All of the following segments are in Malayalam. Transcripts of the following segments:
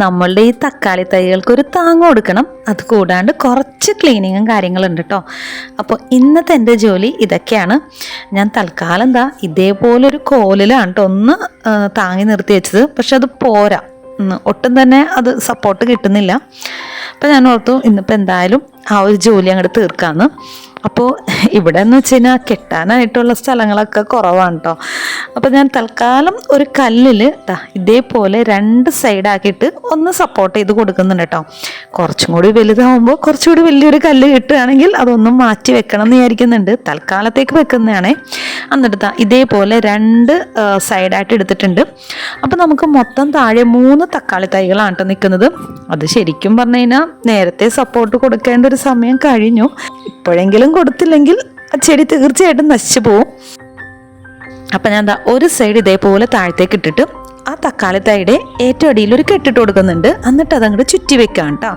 നമ്മളുടെ ഈ തക്കാളി തൈകൾക്ക് ഒരു താങ്ങ് കൊടുക്കണം. അത് കൂടാണ്ട് കുറച്ച് ക്ലീനിങ്ങും കാര്യങ്ങളുണ്ട് കേട്ടോ അപ്പോൾ ഇന്നത്തെ എന്റെ ജോലി ഇതൊക്കെയാണ്. ഞാൻ തൽക്കാലം എന്താ ഇതേപോലൊരു കോലിലാണ് കേട്ടോ ഒന്ന് താങ്ങി നിർത്തി വെച്ചത്. പക്ഷെ അത് പോരാ. ഒട്ടും തന്നെ അത് സപ്പോർട്ട് കിട്ടുന്നില്ല. അപ്പം ഞാൻ ഓർത്തു ഇന്നിപ്പോൾ എന്തായാലും ആ ഒരു ജോലി അങ്ങോട്ട് തീർക്കാമെന്ന് അപ്പോൾ ഇവിടെ എന്ന് വെച്ച് കഴിഞ്ഞാൽ കെട്ടാനായിട്ടുള്ള സ്ഥലങ്ങളൊക്കെ കുറവാണ് കേട്ടോ അപ്പോൾ ഞാൻ തൽക്കാലം ഒരു കല്ലിൽ ഇതേപോലെ രണ്ട് സൈഡാക്കിയിട്ട് ഒന്ന് സപ്പോർട്ട് ചെയ്ത് കൊടുക്കുന്നുണ്ട് കേട്ടോ കുറച്ചും കൂടി വലുതാവുമ്പോൾ കുറച്ചുകൂടി വലിയൊരു കല്ല് കിട്ടുകയാണെങ്കിൽ അതൊന്നും മാറ്റി വെക്കണം എന്ന് വിചാരിക്കുന്നുണ്ട്. തൽക്കാലത്തേക്ക് വെക്കുന്നതാണേ. എന്നിട്ട് ഇതേപോലെ രണ്ട് സൈഡായിട്ട് എടുത്തിട്ടുണ്ട്. അപ്പോൾ നമുക്ക് മൊത്തം താഴെ മൂന്ന് തക്കാളി തൈകളാണ് കേട്ടോ നിൽക്കുന്നത്. അത് ശരിക്കും പറഞ്ഞു കഴിഞ്ഞാൽ നേരത്തെ സപ്പോർട്ട് കൊടുക്കേണ്ട ഒരു സമയം കഴിഞ്ഞു. ഇപ്പോഴെങ്കിലും കൊടുത്തില്ലെങ്കിൽ ആ ചെടി തീർച്ചയായിട്ടും നശിച്ചു പോവും. അപ്പം ഞാൻ എന്താ ഒരു സൈഡ് ഇതേപോലെ താഴത്തേക്ക് ഇട്ടിട്ട് ആ തക്കാളി തൈയുടെ ഏറ്റവും അടിയിൽ ഒരു കെട്ടിട്ട് കൊടുക്കുന്നുണ്ട്. എന്നിട്ട് അതങ്ങോട്ട് ചുറ്റി വെക്കാം കേട്ടോ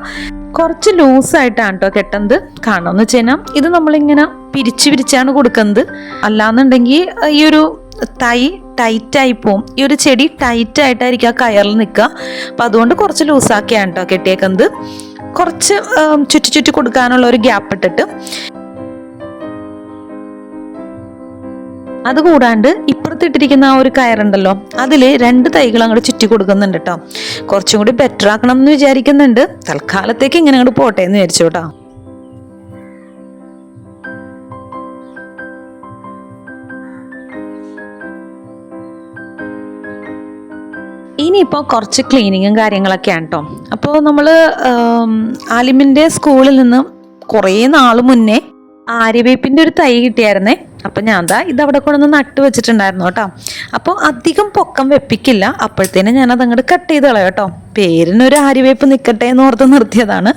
കുറച്ച് ലൂസായിട്ടാണ് കേട്ടോ കെട്ടുന്നത് കാണുമെന്ന് വെച്ച് കഴിഞ്ഞാൽ ഇത് നമ്മളിങ്ങനെ പിരിച്ച് പിരിച്ചാണ് കൊടുക്കുന്നത്. അല്ലാന്നുണ്ടെങ്കിൽ ഈ ഒരു തൈ ടൈറ്റായി പോവും. ഈ ഒരു ചെടി ടൈറ്റ് ആയിട്ടായിരിക്കും ആ കയറിൽ നിൽക്കുക. അപ്പം അതുകൊണ്ട് കുറച്ച് ലൂസാക്കിയാണ് കേട്ടോ കെട്ടിയേക്കുന്നത്. കുറച്ച് ചുറ്റി ചുറ്റി കൊടുക്കാനുള്ള ഒരു ഗ്യാപ്പ് ഇട്ടിട്ട് അതുകൂടാണ്ട് ഇപ്പുറത്തിട്ടിരിക്കുന്ന ആ ഒരു കയറുണ്ടല്ലോ അതിൽ രണ്ട് തൈകൾ അങ്ങോട്ട് ചുറ്റി കൊടുക്കുന്നുണ്ട് കേട്ടോ കുറച്ചും കൂടി ബെറ്റർ ആക്കണം എന്ന് വിചാരിക്കുന്നുണ്ട്. തൽക്കാലത്തേക്ക് ഇങ്ങനെ അങ്ങോട്ട് പോട്ടെ എന്ന് വിചാരിച്ചു കേട്ടോ ഇനിയിപ്പോൾ കുറച്ച് ക്ലീനിങ്ങും കാര്യങ്ങളൊക്കെയാണ് കേട്ടോ അപ്പോൾ നമ്മൾ ആലിമിന്റെ സ്കൂളിൽ നിന്ന് കുറേ നാൾ മുന്നേ ആര്യവേപ്പിന്റെ ഒരു തൈ കിട്ടിയായിരുന്നേ. അപ്പം ഞാൻ ദാ ഇത് അവിടെ കൊണ്ടൊന്ന് നട്ട് വെച്ചിട്ടുണ്ടായിരുന്നു കേട്ടോ. അപ്പോൾ അധികം പൊക്കം വെപ്പിക്കില്ല. അപ്പോഴത്തേനും ഞാനത് അങ്ങോട്ട് കട്ട് ചെയ്ത് കളയാം കേട്ടോ. പേരിനൊരു ആര്യവേപ്പ് നിൽക്കട്ടെ എന്ന് ഓർത്ത് നിർത്തിയതാണ്.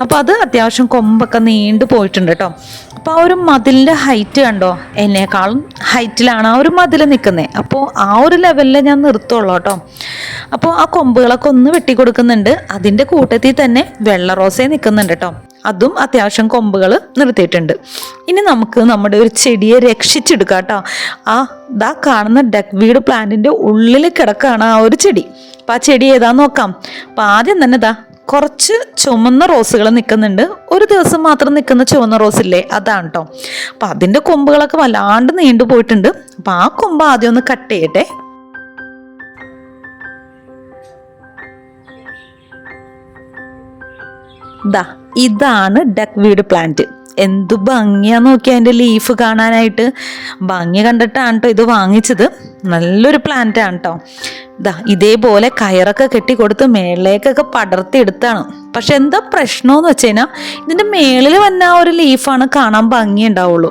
അപ്പോൾ അത് അത്യാവശ്യം കൊമ്പൊക്കെ നീണ്ടു പോയിട്ടുണ്ട് കേട്ടോ. അപ്പോൾ ആ ഒരു മതിലിന്റെ ഹൈറ്റ് കണ്ടോ? എന്നേക്കാളും ഹൈറ്റിലാണ് ആ ഒരു മതിൽ നിൽക്കുന്നത് അപ്പോൾ ആ ഒരു ലെവലിൽ ഞാൻ നിർത്തുള്ളൂ കേട്ടോ. അപ്പോൾ ആ കൊമ്പുകളൊക്കെ ഒന്ന് വെട്ടി കൊടുക്കുന്നുണ്ട് അതിന്റെ കൂട്ടത്തിൽ തന്നെ വെള്ള റോസേ നിൽക്കുന്നുണ്ട് കേട്ടോ. അതും അത്യാവശ്യം കൊമ്പുകൾ നിർത്തിയിട്ടുണ്ട്. ഇനി നമുക്ക് നമ്മുടെ ഒരു ചെടിയെ രക്ഷിച്ചെടുക്കാം കേട്ടോ. ആ ദാ കാണുന്ന ഡക്ക് വീട് പ്ലാന്റിന്റെ ഉള്ളിൽ കിടക്കുകയാണ് ആ ഒരു ചെടി. അപ്പം ആ ചെടി ഏതാന്ന് നോക്കാം. അപ്പം ആദ്യം തന്നെ ദാ കുറച്ച് ചുമന്ന റോസുകൾ നിൽക്കുന്നുണ്ട്. ഒരു ദിവസം മാത്രം നിൽക്കുന്ന ചുവന്ന റോസ് ഇല്ലേ? അതാണ് കേട്ടോ. അപ്പം അതിന്റെ കൊമ്പുകളൊക്കെ വല്ലാണ്ട് നീണ്ടു പോയിട്ടുണ്ട് അപ്പം ആ കൊമ്പ് ആദ്യം ഒന്ന് കട്ട് ചെയ്യട്ടെ. ദാ ഇതാണ് ഡക്ക് വീഡ് പ്ലാന്റ് എന്തു ഭംഗിയാ നോക്കി അതിന്റെ ലീഫ് കാണാനായിട്ട്. ഭംഗി കണ്ടിട്ടാണ് കേട്ടോ ഇത് വാങ്ങിച്ചത്. നല്ലൊരു പ്ലാന്റ് ആണ് കേട്ടോ ഇതാ ഇതേപോലെ കയറൊക്കെ കെട്ടി കൊടുത്ത് മേളിലേക്കൊക്കെ പടർത്തി എടുത്താണ് പക്ഷെ എന്താ പ്രശ്നമെന്ന് വെച്ച് കഴിഞ്ഞാൽ ഇതിന്റെ മേളിൽ വന്ന ആ ഒരു ലീഫാണ് കാണാൻ ഭംഗി ഉണ്ടാവുള്ളൂ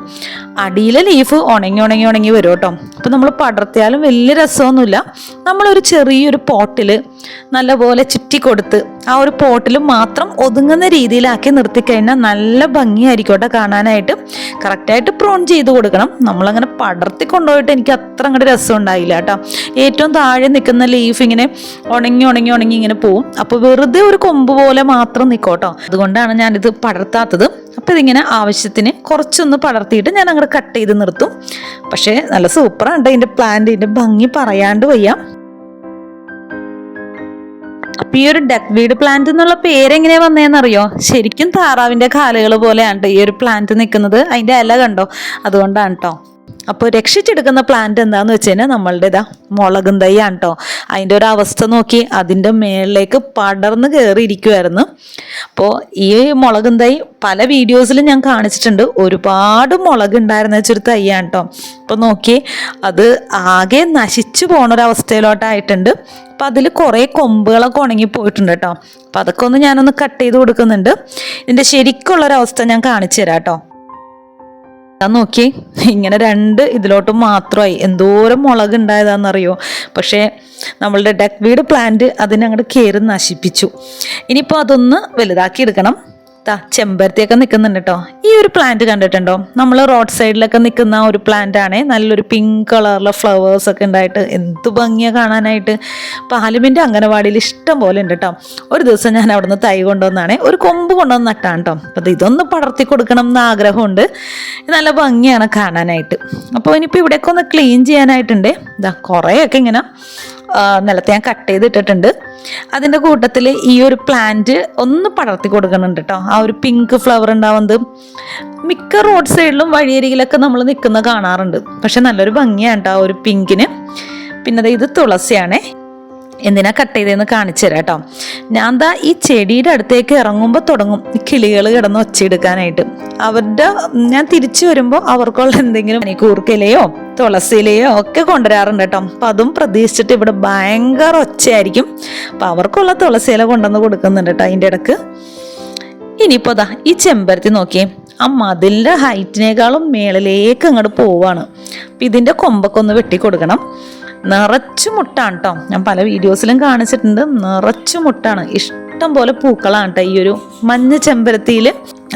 അടിയിലെ ലീഫ് ഉണങ്ങി ഉണങ്ങി ഉണങ്ങി വരും കേട്ടോ അപ്പം നമ്മൾ പടർത്തിയാലും വലിയ രസമൊന്നുമില്ല. നമ്മളൊരു ചെറിയൊരു പോട്ടിൽ നല്ലപോലെ ചുറ്റി കൊടുത്ത് ആ ഒരു പോട്ടിൽ മാത്രം ഒതുങ്ങുന്ന രീതിയിലാക്കി നിർത്തിക്കഴിഞ്ഞാൽ നല്ല ഭംഗിയായിരിക്കും കേട്ടോ കാണാനായിട്ട്. കറക്റ്റായിട്ട് പ്രോൺ ചെയ്ത് കൊടുക്കണം. നമ്മളങ്ങനെ പടർത്തി കൊണ്ടുപോയിട്ട് എനിക്ക് അത്ര അങ്ങോട്ട് രസം ഉണ്ടായില്ല കേട്ടോ. ഏറ്റവും താഴെ നിൽക്കുന്ന ലീഫ് ഇങ്ങനെ ഉണങ്ങി ഉണങ്ങി ഉണങ്ങി ഇങ്ങനെ പോവും. അപ്പോൾ വെറുതെ ഒരു കൊമ്പ് പോലെ മാത്രം നിൽക്കും കേട്ടോ അതുകൊണ്ടാണ് ഞാനിത് പടർത്താത്തത്. അപ്പോൾ ഇതിങ്ങനെ ആവശ്യത്തിന് കുറച്ചൊന്ന് പടർത്തിയിട്ട് ഞാൻ അങ്ങോട്ട് കട്ട് ചെയ്ത് നിർത്തും. പക്ഷേ നല്ല സൂപ്പറാണ് ഇതിന്റെ പ്ലാന്റ് ഇതിന്റെ ഭംഗി പറയാണ്ട് വയ്യ. അപ്പൊ ഈ ഒരു ഡക്ക് വീട് പ്ലാന്റ് എന്നുള്ള പേരെങ്ങനെ വന്നതെന്നറിയോ ശരിക്കും താറാവിന്റെ കാലുകൾ പോലെയാണ് ഈ ഒരു പ്ലാന്റ് നിൽക്കുന്നത് അതിന്റെ ഇല കണ്ടോ? അതുകൊണ്ടാണ് കേട്ടോ അപ്പോൾ രക്ഷിച്ചെടുക്കുന്ന പ്ലാന്റ് എന്താന്ന് വെച്ച് കഴിഞ്ഞാൽ നമ്മളുടെ ഇതാ മുളകും തൈയാണ് കേട്ടോ അതിന്റെ ഒരു അവസ്ഥ നോക്കി അതിന്റെ മേളിലേക്ക് പടർന്ന് കയറിയിരിക്കുമായിരുന്നു അപ്പോൾ ഈ മുളകും തൈ പല വീഡിയോസിലും ഞാൻ കാണിച്ചിട്ടുണ്ട്. ഒരുപാട് മുളക് ഉണ്ടായിരുന്ന വെച്ചൊരു തൈയാണ് കേട്ടോ അപ്പോൾ നോക്കി അത് ആകെ നശിച്ചു പോണൊരവസ്ഥയിലോട്ടായിട്ടുണ്ട് അപ്പം അതിൽ കുറേ കൊമ്പുകളൊക്കെ ഉണങ്ങി പോയിട്ടുണ്ട് കേട്ടോ അപ്പം അതൊക്കെ ഒന്ന് ഞാനൊന്ന് കട്ട് ചെയ്ത് കൊടുക്കുന്നുണ്ട്. ഇതിന്റെ ശരിക്കുള്ളൊരവസ്ഥ ഞാൻ കാണിച്ചു തരാം കേട്ടോ ഞാൻ നോക്കി. ഇങ്ങനെ രണ്ട് ഇതിലോട്ട് മാത്രമായി. എന്തോരം മുളക് ഉണ്ടായതാണെന്നറിയോ? പക്ഷേ നമ്മളുടെ വീട് പ്ലാന്റ് അതിനങ്ങോട്ട് കയറി നശിപ്പിച്ചു. ഇനിയിപ്പോൾ അതൊന്ന് വലുതാക്കി എടുക്കണം ദാ ചെമ്പരത്തിയൊക്കെ നിൽക്കുന്നുണ്ട് കേട്ടോ ഈ ഒരു പ്ലാന്റ് കണ്ടിട്ടുണ്ടോ? നമ്മൾ റോഡ് സൈഡിലൊക്കെ നിൽക്കുന്ന ഒരു പ്ലാന്റ് ആണ്. നല്ലൊരു പിങ്ക് കളറിലെ ഫ്ലവേഴ്സ് ഒക്കെ ഉണ്ടായിട്ട് എന്ത് ഭംഗിയാണ് കാണാനായിട്ട്. പാലുമിന്റെ അംഗനവാടിയിൽ ഇഷ്ടം പോലെ ഉണ്ട് കേട്ടോ ഒരു ദിവസം ഞാൻ അവിടെ നിന്ന് തൈ കൊണ്ടുവന്നാണേ. ഒരു കൊമ്പ് കൊണ്ടുവന്ന് നട്ടാണ് കേട്ടോ അപ്പോൾ ഇതൊന്ന് പടർത്തി കൊടുക്കണം എന്ന് ആഗ്രഹമുണ്ട്. നല്ല ഭംഗിയാണ് കാണാനായിട്ട്. അപ്പോൾ ഇനിയിപ്പോൾ ഇവിടെയൊക്കെ ഒന്ന് ക്ലീൻ ചെയ്യാനായിട്ടുണ്ട്. ഇതാ കുറേയൊക്കെ ഇങ്ങനെ നിലത്ത് ഞാൻ കട്ട് ചെയ്തിട്ടിട്ടുണ്ട്. അതിന്റെ കൂട്ടത്തിൽ ഈ ഒരു പ്ലാന്റ് ഒന്ന് പടർത്തി കൊടുക്കുന്നുണ്ട് കേട്ടോ ആ ഒരു പിങ്ക് ഫ്ലവർ ഉണ്ടാവുന്നത് മിക്ക റോഡ് സൈഡിലും വഴിയരികിലൊക്കെ നമ്മൾ നിൽക്കുന്ന കാണാറുണ്ട്. പക്ഷെ നല്ലൊരു ഭംഗിയാണ് ആ ഒരു പിങ്കിന് പിന്നെ ഇത് തുളസിയാണേ. എന്തിനാ കട്ട് ചെയ്തതെന്ന് കാണിച്ചു തരാം കേട്ടോ ഞാൻ ദാ ഈ ചെടിയുടെ അടുത്തേക്ക് ഇറങ്ങുമ്പോൾ തുടങ്ങും. കിളികൾ കിടന്ന് ഒച്ചയെടുക്കാനായിട്ട്. അവരുടെ ഞാൻ തിരിച്ചു വരുമ്പോൾ അവർക്കുള്ള എന്തെങ്കിലും കൂർക്കിലയോ തുളസിയിലയോ ഒക്കെ കൊണ്ടുവരാറുണ്ട് കേട്ടോ. അപ്പം അതും പ്രതീക്ഷിച്ചിട്ട് ഇവിടെ ഭയങ്കര ഒച്ചയായിരിക്കും. അപ്പം അവർക്കുള്ള തുളസിയില കൊണ്ടുവന്ന് കൊടുക്കുന്നുണ്ട് കേട്ടോ അതിന്റെ ഇടയ്ക്ക്. ഇനിയിപ്പോൾ അതാ ഈ ചെമ്പരത്തി നോക്കിയേ. ആ മതിലിന്റെ ഹൈറ്റിനേക്കാളും മേളിലേക്ക് അങ്ങോട്ട് പോവാണ്. അപ്പം ഇതിന്റെ കൊമ്പൊക്കെ ഒന്ന് വെട്ടി കൊടുക്കണം നിറച്ചു മുട്ടാണ് കേട്ടോ ഞാൻ പല വീഡിയോസിലും കാണിച്ചിട്ടുണ്ട്. നിറച്ചു മുട്ടാണ്. ഇഷ്ടം പോലെ പൂക്കളാണ് കേട്ടോ ഈ ഒരു മഞ്ഞ ചെമ്പരത്തിയിൽ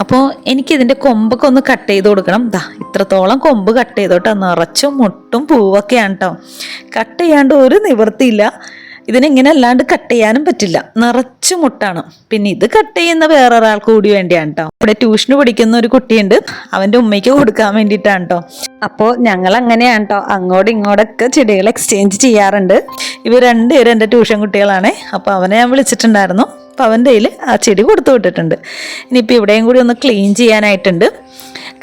അപ്പോൾ എനിക്കിതിന്റെ കൊമ്പൊക്കെ ഒന്ന് കട്ട് ചെയ്ത് കൊടുക്കണം. ദാ ഇത്രത്തോളം കൊമ്പ് കട്ട് ചെയ്തോട്ടോ. നിറച്ചും മുട്ടും പൂവൊക്കെയാണ് കേട്ടോ കട്ട് ചെയ്യാണ്ട് ഒരു നിവൃത്തിയില്ല. ഇതിനെങ്ങനെ അല്ലാണ്ട് കട്ട് ചെയ്യാനും പറ്റില്ല. നിറച്ചു മുട്ടാണ്. പിന്നെ ഇത് കട്ട് ചെയ്യുന്ന വേറൊരാൾക്ക് കൂടി വേണ്ടിയാണ് കേട്ടോ ഇവിടെ ട്യൂഷന് പഠിക്കുന്ന ഒരു കുട്ടിയുണ്ട്. അവന്റെ ഉമ്മയ്ക്ക് കൊടുക്കാൻ വേണ്ടിയിട്ടാണ് കേട്ടോ അപ്പോൾ ഞങ്ങൾ അങ്ങനെയാണ് കേട്ടോ അങ്ങോട്ടും ഇങ്ങോട്ടൊക്കെ ചെടികൾ എക്സ്ചേഞ്ച് ചെയ്യാറുണ്ട്. ഇവർ രണ്ടുപേരും എന്റെ ട്യൂഷൻ കുട്ടികളാണ്. അപ്പോൾ അവനെ ഞാൻ വിളിച്ചിട്ടുണ്ടായിരുന്നു. അപ്പോൾ അവന്റെ കയ്യിൽ ആ ചെടി കൊടുത്തു വിട്ടിട്ടുണ്ട്. ഇനിയിപ്പോൾ ഇവിടെയും കൂടി ഒന്ന് ക്ലീൻ ചെയ്യാനായിട്ടുണ്ട്.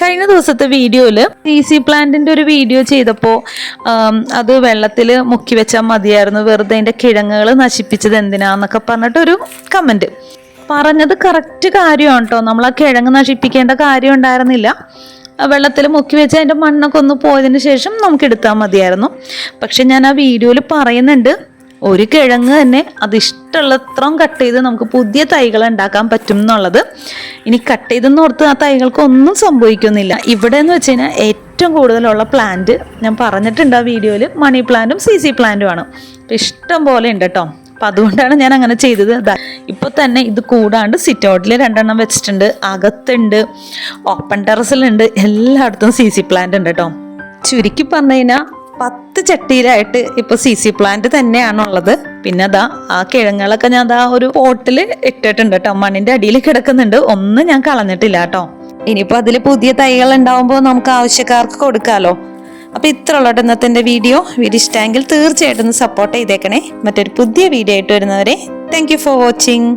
കഴിഞ്ഞ ദിവസത്തെ വീഡിയോയിൽ ഈസി പ്ലാന്റിന്റെ ഒരു വീഡിയോ ചെയ്തപ്പോൾ അത് വെള്ളത്തിൽ മുക്കി വെച്ചാൽ മതിയായിരുന്നു. വെറുതെ അതിന്റെ കിഴങ്ങുകൾ നശിപ്പിച്ചത് എന്തിനാന്നൊക്കെ പറഞ്ഞിട്ടൊരു കമന്റ് പറഞ്ഞത് കറക്റ്റ് കാര്യമാണ് കേട്ടോ നമ്മൾ ആ കിഴങ്ങ് നശിപ്പിക്കേണ്ട കാര്യം ഉണ്ടായിരുന്നില്ല. വെള്ളത്തിൽ മുക്കി വെച്ച് അതിന്റെ മണ്ണൊക്കെ ഒന്ന് പോയതിന് ശേഷം നമുക്ക് എടുത്താൽ മതിയായിരുന്നു. പക്ഷെ ഞാൻ ആ വീഡിയോയിൽ പറയുന്നുണ്ട് ഒരു കിഴങ്ങ് തന്നെ അത് ഇഷ്ടമുള്ളത്രയും കട്ട് ചെയ്ത് നമുക്ക് പുതിയ തൈകൾ ഉണ്ടാക്കാൻ പറ്റും എന്നുള്ളത്. ഇനി കട്ട് ചെയ്തെന്ന് ഓർത്ത് ആ തൈകൾക്ക് ഒന്നും സംഭവിക്കുന്നില്ല. ഇവിടെ എന്ന് വെച്ച് കഴിഞ്ഞാൽ ഏറ്റവും കൂടുതലുള്ള പ്ലാന്റ് ഞാൻ പറഞ്ഞിട്ടുണ്ട് ആ വീഡിയോയിൽ മണി പ്ലാന്റും സി സി പ്ലാന്റും ആണ്. ഇഷ്ടം പോലെ ഉണ്ട് കേട്ടോ അപ്പം അതുകൊണ്ടാണ് ഞാൻ അങ്ങനെ ചെയ്തത്. ഇപ്പോൾ തന്നെ ഇത് കൂടാണ്ട് സിറ്റ് ഔട്ടിൽ രണ്ടെണ്ണം വെച്ചിട്ടുണ്ട്. അകത്തുണ്ട് ഓപ്പൺ ടെറസിലുണ്ട് എല്ലായിടത്തും സി സി പ്ലാന്റ് ഉണ്ട് കേട്ടോ ചുരുക്കി പറഞ്ഞു കഴിഞ്ഞാൽ പത്ത് ചട്ടിയിലായിട്ട് ഇപ്പൊ സി സി പ്ലാന്റ് തന്നെയാണുള്ളത്. പിന്നെ അതാ ആ കിഴങ്ങുകളൊക്കെ ഞാൻ അതാ ഒരു പോട്ടിൽ ഇട്ടിട്ടുണ്ട് കേട്ടോ മണ്ണിന്റെ അടിയിൽ കിടക്കുന്നുണ്ട്. ഒന്നും ഞാൻ കളഞ്ഞിട്ടില്ല കേട്ടോ ഇനിയിപ്പോ അതിൽ പുതിയ തൈകൾ ഉണ്ടാവുമ്പോൾ നമുക്ക് ആവശ്യക്കാർക്ക് കൊടുക്കാലോ. അപ്പൊ ഇത്ര ഉള്ളോട്ട് ഇന്നത്തെ വീഡിയോ. വീഡിയോ ഇഷ്ടമെങ്കിൽ തീർച്ചയായിട്ടും സപ്പോർട്ട് ചെയ്തേക്കണേ. മറ്റൊരു പുതിയ വീഡിയോ ആയിട്ട് വരുന്നവരെ താങ്ക് യു ഫോർ വാച്ചിങ്